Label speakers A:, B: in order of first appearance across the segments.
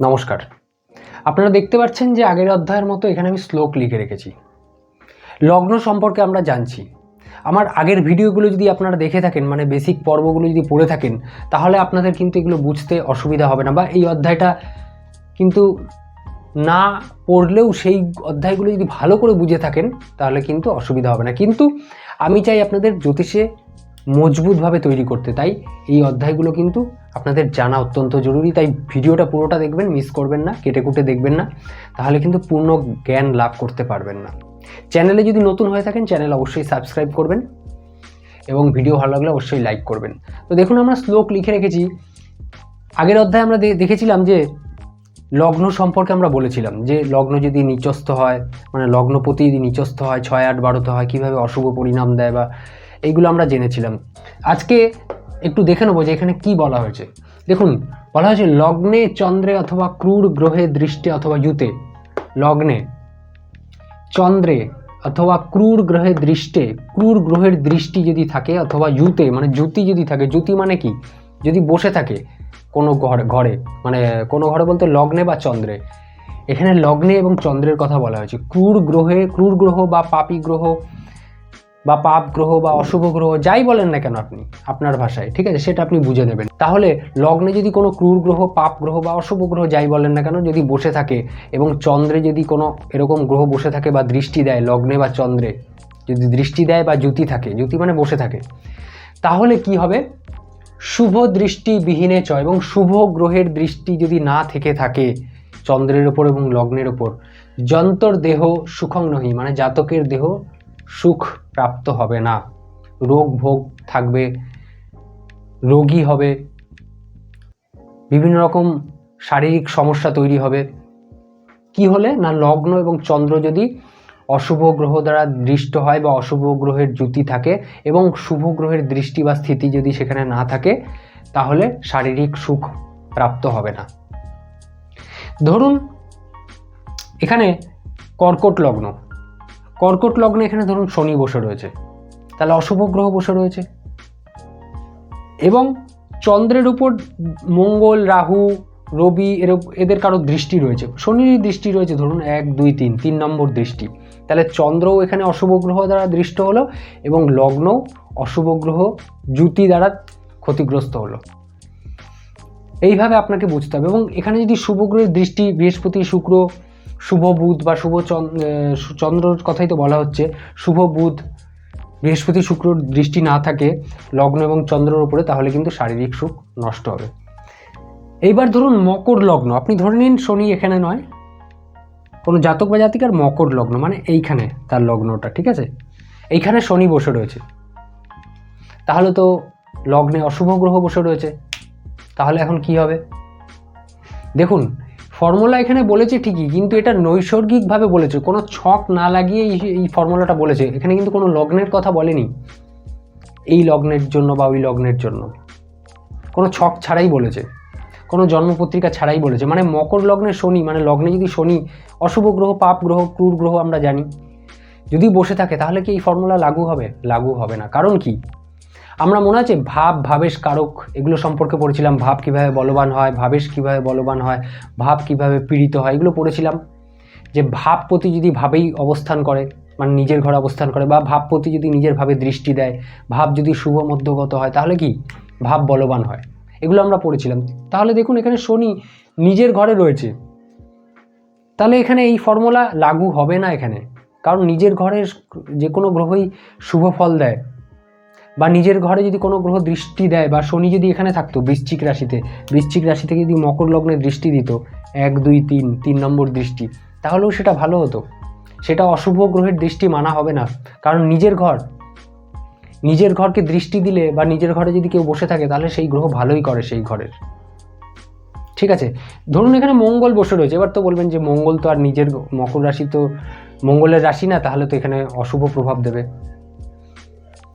A: নমস্কার। আপনারা দেখতে পাচ্ছেন যে আগের অধ্যায়ের মতো এখানে আমি শ্লোক লিখে রেখেছি। লগ্ন সম্পর্কে আমরা জানছি। আমার আগের ভিডিওগুলো যদি আপনারা দেখে থাকেন মানে বেসিক পর্বগুলো যদি পড়ে থাকেন, তাহলে আপনাদের কিন্তু এগুলো বুঝতে অসুবিধা হবে না বা এই অধ্যায়টা কিন্তু না পড়লেও সেই অধ্যায়গুলো যদি ভালো করে বুঝে থাকেন, তাহলে কিন্তু অসুবিধা হবে না। কিন্তু আমি চাই আপনাদের জ্যোতিষে মজবুতভাবে তৈরি করতে। তাই এই অধ্যায়গুলো কিন্তু আপনাদের জানা অত্যন্ত জরুরি। তাই ভিডিওটা পুরোটা দেখবেন, মিস করবেন না কেটে কুটে দেখবেন না। তাহলে কিন্তু পূর্ণ জ্ঞান লাভ করতে পারবেন না। চ্যানেলে যদি নতুন হয়ে থাকেন, চ্যানেল অবশ্যই সাবস্ক্রাইব করবেন এবং ভিডিও ভালো লাগলে অবশ্যই লাইক করবেন। তো দেখুন, আমরা শ্লোক লিখে রেখেছি। আগের অধ্যায়ে আমরা দেখেছিলাম যে লগ্ন সম্পর্কে আমরা বলেছিলাম যে লগ্ন যদি নিচস্থ হয় মানে লগ্নপতি যদি নিচস্থ হয়, ছয় আট বারোতে হয়, কীভাবে অশুভ পরিণাম দেয় বা এইগুলো আমরা জেনেছিলাম। আজকে একটু দেখে নেব যে এখানে কি বলা হয়েছে। দেখুন, বলা হয়েছে লগ্নে চন্দ্রে অথবা ক্রূর গ্রহে দৃষ্টে অথবা ইউতে, লগ্নে চন্দ্রে অথবা ক্রূর গ্রহে দৃষ্টে, ক্রূর গ্রহের দৃষ্টি যদি থাকে অথবা জুতে মানে জ্যোতি যদি থাকে, জ্যোতি মানে কি? যদি বসে থাকে কোনো ঘরে ঘরে মানে কোনো ঘরে বলতে লগ্নে বা চন্দ্রে, এখানে লগ্নে এবং চন্দ্রের কথা বলা হয়েছে। ক্রূর গ্রহে, ক্রূর গ্রহ বা পাপী গ্রহ বা পাপ গ্রহ বা অশুভ গ্রহ, যাই বলেন না কেন আপনি, আপনার ভাষায়, ঠিক আছে? সেটা আপনি বুঝে নেবেন। তাহলে লগ্নে যদি কোনো ক্রূর গ্রহ, পাপ গ্রহ বা অশুভ গ্রহ, যাই বলেন না কেন, যদি বসে থাকে এবং চন্দ্রে যদি কোনো এরকম গ্রহ বসে থাকে বা দৃষ্টি দেয়, লগ্নে বা চন্দ্রে, যদি দৃষ্টি দেয় বা জ্যোতি থাকে, জ্যোতি মানে বসে থাকে, তাহলে কি হবে? শুভ দৃষ্টি বিহীনে চ এবং শুভ গ্রহের দৃষ্টি যদি না থেকে থাকে, চন্দ্রের ওপর এবং লগ্নের ওপর, যন্তর দেহ সুখং নহি মানে জাতকের দেহ সুখ প্রাপ্ত হবে না। রোগ ভোগ থাকবে, রোগী হবে। বিভিন্ন রকম শারীরিক সমস্যা তৈরি হবে। কি হলে না লগ্ন এবং চন্দ্র যদি অশুভ গ্রহ দ্বারা দৃষ্ট হয় বা অশুভ গ্রহের জ্যুতি থাকে এবং শুভ গ্রহের দৃষ্টি বা স্থিতি যদি সেখানে না থাকে, তাহলে শারীরিক সুখ প্রাপ্ত হবে না। ধরুন, এখানে কর্কট লগ্ন। কর্কট লগ্নে এখানে ধরুন শনি বসে রয়েছে, তাহলে অশুভ গ্রহ বসে রয়েছে। এবং চন্দ্রের উপর মঙ্গল, রাহু, রবি এর এদের কারও দৃষ্টি রয়েছে। শনির দৃষ্টি রয়েছে ধরুন এক, দুই, তিন তিন নম্বর দৃষ্টি। তাহলে চন্দ্রও এখানে অশুভ গ্রহ দ্বারা দৃষ্ট হলো এবং লগ্ন অশুভ গ্রহ জ্যোতি দ্বারা ক্ষতিগ্রস্ত হলো। এইভাবে আপনাকে বুঝতে হবে এবং এখানে যদি শুভ গ্রহের দৃষ্টি বৃহস্পতি, শুক্র শুভ বুধ বা শুভ চন্দ্রর কথাই তো বলা হচ্ছে। শুভ বুধ, বৃহস্পতি শুক্র দৃষ্টি না থাকে লগ্ন এবং চন্দ্রর উপরে, তাহলে কিন্তু শারীরিক সুখ নষ্ট হবে। এইবার ধরুন মকর লগ্ন, আপনি ধরে নিন শনি এখানে নয়। কোনো জাতক বা জাতিকার মকর লগ্ন মানে এইখানে তার লগ্নটা, ঠিক আছে? এইখানে শনি বসে রয়েছে। তাহলে তো লগ্নে অশুভ গ্রহ বসে রয়েছে। তাহলে এখন কি হবে? দেখুন ফর্মুলা এখানে বলেছে ঠিকই, কিন্তু এটা নৈসর্গিকভাবে বলেছে। কোনো ছক না লাগিয়ে এই ফর্মুলাটা বলেছে। এখানে কিন্তু কোনো লগ্নের কথা বলেনি। এই লগ্নের জন্য বা ওই লগ্নের জন্য। কোনো ছক ছাড়াই বলেছে। কোনো জন্মপত্রিকা ছাড়াই বলেছে। মানে মকর লগ্নে শনি মানে লগ্নে যদি শনি, অশুভ গ্রহ, পাপ গ্রহ, ক্রূর গ্রহ আমরা জানি, যদি বসে থাকে, তাহলে কি এই ফর্মুলা লাগু হবে? লাগু হবে না। কারণ কি? আমরা মনে আছে ভাব, ভাবেশ কারক? এগুলো সম্পর্কে পড়েছিলাম। ভাব কীভাবে বলবান হয়, ভাবেশ কীভাবে বলবান হয়, ভাব কীভাবে পীড়িত হয়, এগুলো পড়েছিলাম। যে ভাবপতি যদি ভাবেই অবস্থান করে মানে নিজের ঘরে অবস্থান করে, বা ভাবপতি যদি নিজের ভাবে দৃষ্টি দেয়, ভাব যদি শুভ মধ্যগত হয়, তাহলে কি? ভাব বলবান হয়। এগুলো আমরা পড়েছিলাম। তাহলে দেখুন, এখানে শনি নিজের ঘরে রয়েছে। তাহলে এখানে এই ফর্মুলা লাগু হবে না এখানে। কারণ নিজের ঘরের যে কোনো গ্রহই শুভ ফল দেয়। বা নিজের ঘরে যদি কোনো গ্রহ দৃষ্টি দেয় বা শনি যদি এখানে থাকতো বৃশ্চিক রাশিতে, বৃশ্চিক রাশি থেকে যদি মকর লগ্নে দৃষ্টি দিত, এক, দুই, তিন তিন নম্বর দৃষ্টি, তাহলেও সেটা ভালো হতো। সেটা অশুভ গ্রহের দৃষ্টি মানা হবে না। কারণ নিজের ঘর, নিজের ঘরকে দৃষ্টি দিলে বা নিজের ঘরে যদি কেউ বসে থাকে, তাহলে সেই গ্রহ ভালোই করে সেই ঘরের। ঠিক আছে? ধরুন এখানে মঙ্গল বসে রয়েছে। এবার তো বলবেন যে মঙ্গল তো আর নিজের মকর রাশি তো, মঙ্গলের রাশি না, তাহলে তো এখানে অশুভ প্রভাব দেবে।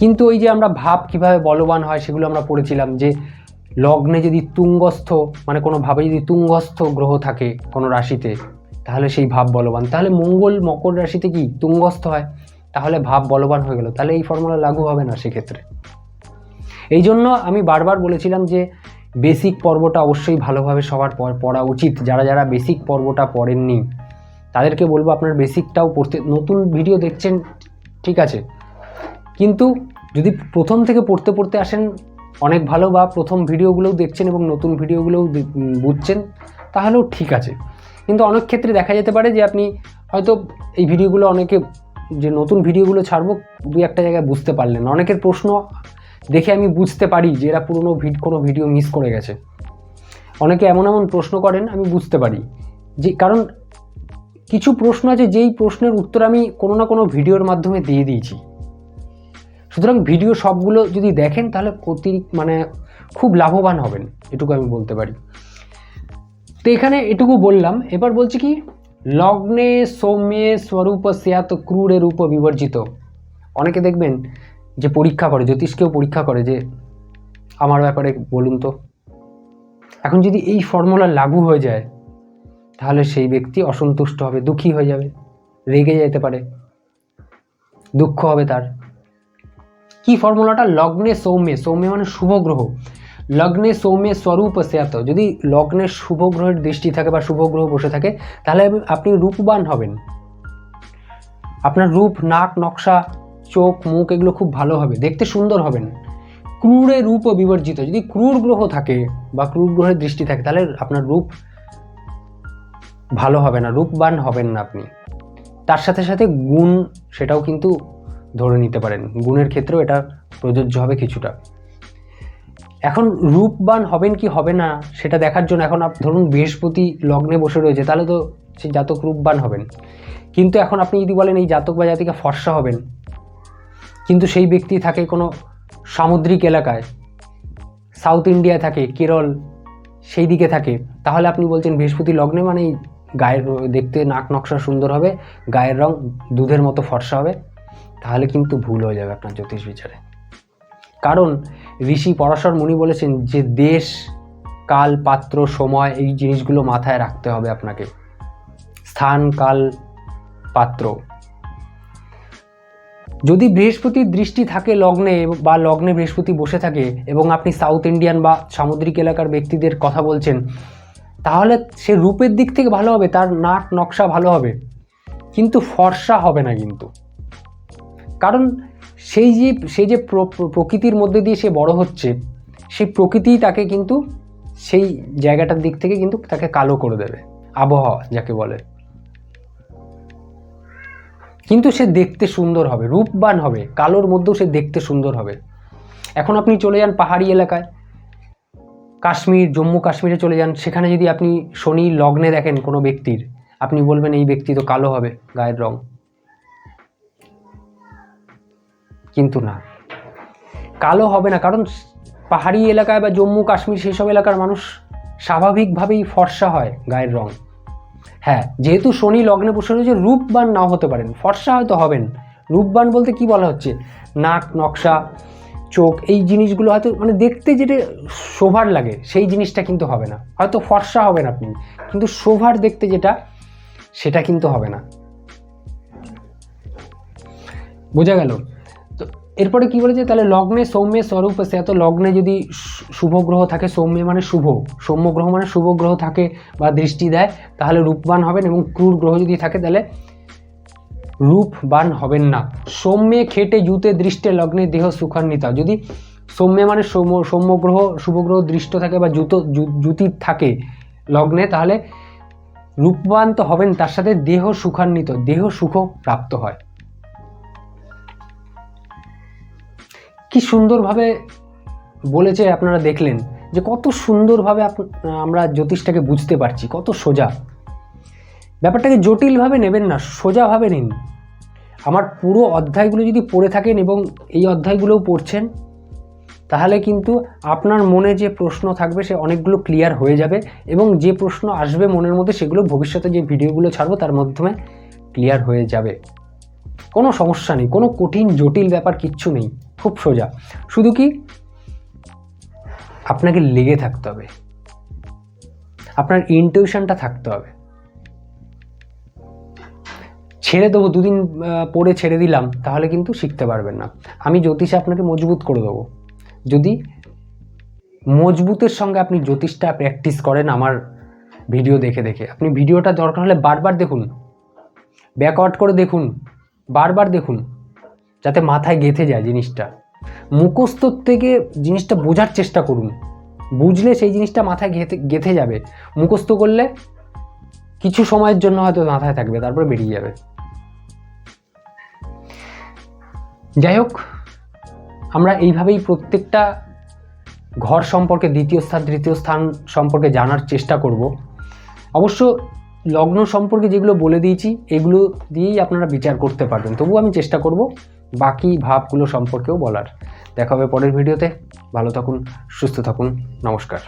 A: কিন্তু ওই যে আমরা ভাব কীভাবে বলবান হয় সেগুলো আমরা পড়েছিলাম যে লগ্নে যদি তুঙ্গস্থ মানে কোনো ভাবে যদি তুঙ্গস্থ গ্রহ থাকে কোনো রাশিতে, তাহলে সেই ভাব বলবান। তাহলে মঙ্গল মকর রাশিতে কি তুঙ্গস্থ হয়? তাহলে ভাব বলবান হয়ে গেল। তাহলে এই ফর্মুলা লাগু হবে না সেক্ষেত্রে। এই জন্য আমি বারবার বলেছিলাম যে বেসিক পর্বটা অবশ্যই ভালোভাবে সবার পড়া উচিত। যারা যারা বেসিক পর্বটা পড়েননি, তাদেরকে বলব আপনার বেসিকটাও পড়তে নতুন ভিডিও দেখছেন, ঠিক আছে। কিন্তু যদি প্রথম থেকে পড়তে পড়তে আসেন, অনেক ভালো বা প্রথম ভিডিওগুলোও দেখছেন এবং নতুন ভিডিওগুলোও বুঝছেন, তাহলেও ঠিক আছে। কিন্তু অনেক ক্ষেত্রে দেখা যেতে পারে যে আপনি হয়তো এই ভিডিওগুলো অনেকে, যে নতুন ভিডিওগুলো ছাড়বো, দু একটা জায়গায় বুঝতে পারলেন। অনেকের প্রশ্ন দেখে আমি বুঝতে পারি যে এরা পুরনো ভিড, কোনো ভিডিও মিস করে গেছে। অনেকে এমন এমন প্রশ্ন করেন, আমি বুঝতে পারি। যে, কারণ কিছু প্রশ্ন আছে, যেই প্রশ্নের উত্তর আমি কোনো না কোনো ভিডিওর মাধ্যমে দিয়ে দিয়েছি। সুতরাং ভিডিও সবগুলো যদি দেখেন, তাহলে অতিরিক্ত মানে খুব লাভবান হবেন, এটুকু আমি বলতে পারি। তো এখানে এটুকু বললাম। এবার বলছি কি? লগ্নে সৌম্যে স্বরূপ স্যাত ক্রূরে রূপ বিবর্জিত। অনেকে দেখবেন যে পরীক্ষা করে, জ্যোতিষকেও পরীক্ষা করে যে, আমার ব্যাপারে বলুন তো। এখন যদি এই ফর্মুলা লাগু হয়ে যায়, তাহলে সেই ব্যক্তি অসন্তুষ্ট হবে, দুঃখী হয়ে যাবে, রেগে যেতে পারে, দুঃখ হবে তার। কি ফর্মুলাটা লগ্নে সৌম্যে সৌম্যে মানে শুভ গ্রহ। লগ্নে সৌম্যে স্বরূপ স্যাত। যদি লগ্নের শুভ গ্রহের দৃষ্টি থাকে বা শুভ গ্রহ বসে থাকে, তাহলে আপনি রূপবান হবেন। আপনার রূপ, নাক, নকশা, চোখ, মুখ, এগুলো খুব ভালো হবে। দেখতে সুন্দর হবেন। ক্রূরে রূপ বিবর্জিত। যদি ক্রূর গ্রহ থাকে বা ক্রূর গ্রহের দৃষ্টি থাকে, তাহলে আপনার রূপ ভালো হবে না, রূপবান হবেন না আপনি। তার সাথে সাথে গুণ, সেটাও কিন্তু ধরে নিতে পারেন। গুণের ক্ষেত্রেও এটা প্রযোজ্য হবে কিছুটা। এখন রূপবান হবেন কি হবে না, সেটা দেখার জন্য এখন ধরুন বৃহস্পতি লগ্নে বসে রয়েছে, তাহলে তো সেই জাতক রূপবান হবেন। কিন্তু এখন আপনি যদি বলেন এই জাতক বা জাতিকা ফর্সা হবেন, কিন্তু সেই ব্যক্তি থাকে কোনো সামুদ্রিক এলাকায়, সাউথ ইন্ডিয়া থাকে, কেরল সেই দিকে থাকে, তাহলে আপনি বলছেন বৃহস্পতি লগ্নে মানে গায়ের দেখতে নাক নকশা সুন্দর হবে, গায়ের রং দুধের মতো ফর্সা হবে। তাহলে কিন্তু ভুল হয়ে যাবে আপনার জ্যোতিষ বিচারে। কারণ ঋষি পরাশর মুনি বলেছেন যে দেশ, কাল, পাত্র, সময় এই জিনিসগুলো মাথায় রাখতে হবে আপনাকে। স্থান, কাল, পাত্র। যদি বৃহস্পতির দৃষ্টি থাকে লগ্নে বা লগ্নে বৃহস্পতি বসে থাকে এবং আপনি সাউথ ইন্ডিয়ান বা সামুদ্রিক এলাকার ব্যক্তিদের কথা বলছেন, তাহলে সে রূপের দিক থেকে ভালো হবে, তার নাক, নকশা ভালো হবে। কিন্তু ফর্সা হবে না কিন্তু। কারণ সেই যে সেই যে প্র- প্র- প্রকৃতির মধ্যে দিয়ে সে বড় হচ্ছে, সেই প্রকৃতিই তাকে কিন্তু সেই জায়গাটার দিক থেকে কিন্তু তাকে কালো করে দেবে, আবহাওয়া যাকে বলে। কিন্তু সে দেখতে সুন্দর হবে, রূপবান হবে, কালোর মধ্যেও সে দেখতে সুন্দর হবে। এখন আপনি চলে যান পাহাড়ি এলাকায়, কাশ্মীর, জম্মু কাশ্মীরে চলে যান, সেখানে যদি আপনি শনি লগ্নে দেখেন কোনো ব্যক্তির, আপনি বলবেন এই ব্যক্তি তো কালো হবে, গায়ের রং। কিন্তু না। কালো হবে না, কারণ পাহাড়ি এলাকায় বা জম্মু কাশ্মীর সেই সব এলাকার মানুষ স্বাভাবিকভাবেই ফর্সা হয় গায়ের রং। হ্যাঁ যেহেতু শনি লগ্নে বসে রয়েছে, রূপবান নাও হতে পারেন। ফর্সা হয়তো হবেন। রূপবান বলতে কি বলা হচ্ছে? নাক, নকশা, চোখ, এই জিনিসগুলো হয়তো মানে দেখতে যেটা শোভার লাগে, সেই জিনিসটা কিন্তু হবে না। হয়তো ফর্সা হবেন আপনি, কিন্তু শোভার দেখতে যেটা, সেটা কিন্তু হবে না। বোঝা গেল? এরপরে কি বলেছে? তাহলে লগ্নে সৌম্যে স্বরূপ সে এত লগ্নে যদি শুভ গ্রহ থাকে, সৌম্যে মানে শুভ। সৌম্য গ্রহ মানে শুভ গ্রহ থাকে বা দৃষ্টি দেয়, তাহলে রূপবান হবেন এবং ক্রূর গ্রহ যদি থাকে, তাহলে রূপবান হবেন না। সৌম্যে খেটে জুতে দৃষ্টে লগ্নে দেহ সুখান্বিতা। যদি সৌম্যে মানে সৌম্য সৌম্য গ্রহ, শুভ গ্রহ দৃষ্ট থাকে বা জুতো জুতি থাকে লগ্নে, তাহলে রূপবান তো হবেন, তার সাথে দেহ সুখান্বিত। দেহ সুখ প্রাপ্ত হয়। কি সুন্দরভাবে বলেছে আপনারা দেখলেন যে কত সুন্দরভাবে আমরা জ্যোতিষটাকে বুঝতে পারছি, কত সোজা। ব্যাপারটাকে জটিলভাবে নেবেন না, সোজাভাবে নিন। আমার পুরো অধ্যায়গুলো যদি পড়ে থাকেন এবং এই অধ্যায়গুলোও পড়ছেন, তাহলে কিন্তু আপনার মনে যে প্রশ্ন থাকবে সে অনেকগুলো ক্লিয়ার হয়ে যাবে এবং যে প্রশ্ন আসবে মনের মধ্যে সেগুলো ভবিষ্যতে যে ভিডিওগুলো ছাড়বো তার মাধ্যমে ক্লিয়ার হয়ে যাবে। কোনো সমস্যা নেই, কোনো কঠিন জটিল ব্যাপার কিচ্ছু নেই। খুব সোজা। শুধু কি? আপনাকে লেগে থাকতে হবে। আপনার ইনটিউশনটা থাকতে হবে। ছেড়ে দেবো, দুদিন পরে ছেড়ে দিলাম, তাহলে কিন্তু শিখতে পারবেন না। আমি জ্যোতিষে আপনাকে মজবুত করে দেবো। যদি মজবুতের সঙ্গে আপনি জ্যোতিষটা প্র্যাকটিস করেন আমার ভিডিও দেখে দেখে। আপনি ভিডিওটা দরকার হলে বারবার দেখুন। ব্যাকওয়ার্ড করে দেখুন। বারবার দেখুন। যাতে মাথায় গেঁথে যায় জিনিসটা। মুখস্থ থেকে জিনিসটা বোঝার চেষ্টা করুন। বুঝলে সেই জিনিসটা মাথায় গেঁথে গেঁথে যাবে। মুখস্থ করলে কিছু সময়ের জন্য হয়তো মাথায় থাকবে, তারপরে বেরিয়ে যাবে। যাই হোক, আমরা এইভাবেই প্রত্যেকটা ঘর সম্পর্কে, দ্বিতীয় স্থান, তৃতীয় স্থান সম্পর্কে জানার চেষ্টা করব। অবশ্য লগ্ন সম্পর্কে যেগুলো বলে দিয়েছি, এগুলো দিয়েই আপনারা বিচার করতে পারবেন। তবু আমি চেষ্টা করব বাকি ভাবগুলো সম্পর্কেও বলার। দেখা হবে পরের ভিডিওতে। ভালো থাকুন সুস্থ থাকুন। নমস্কার।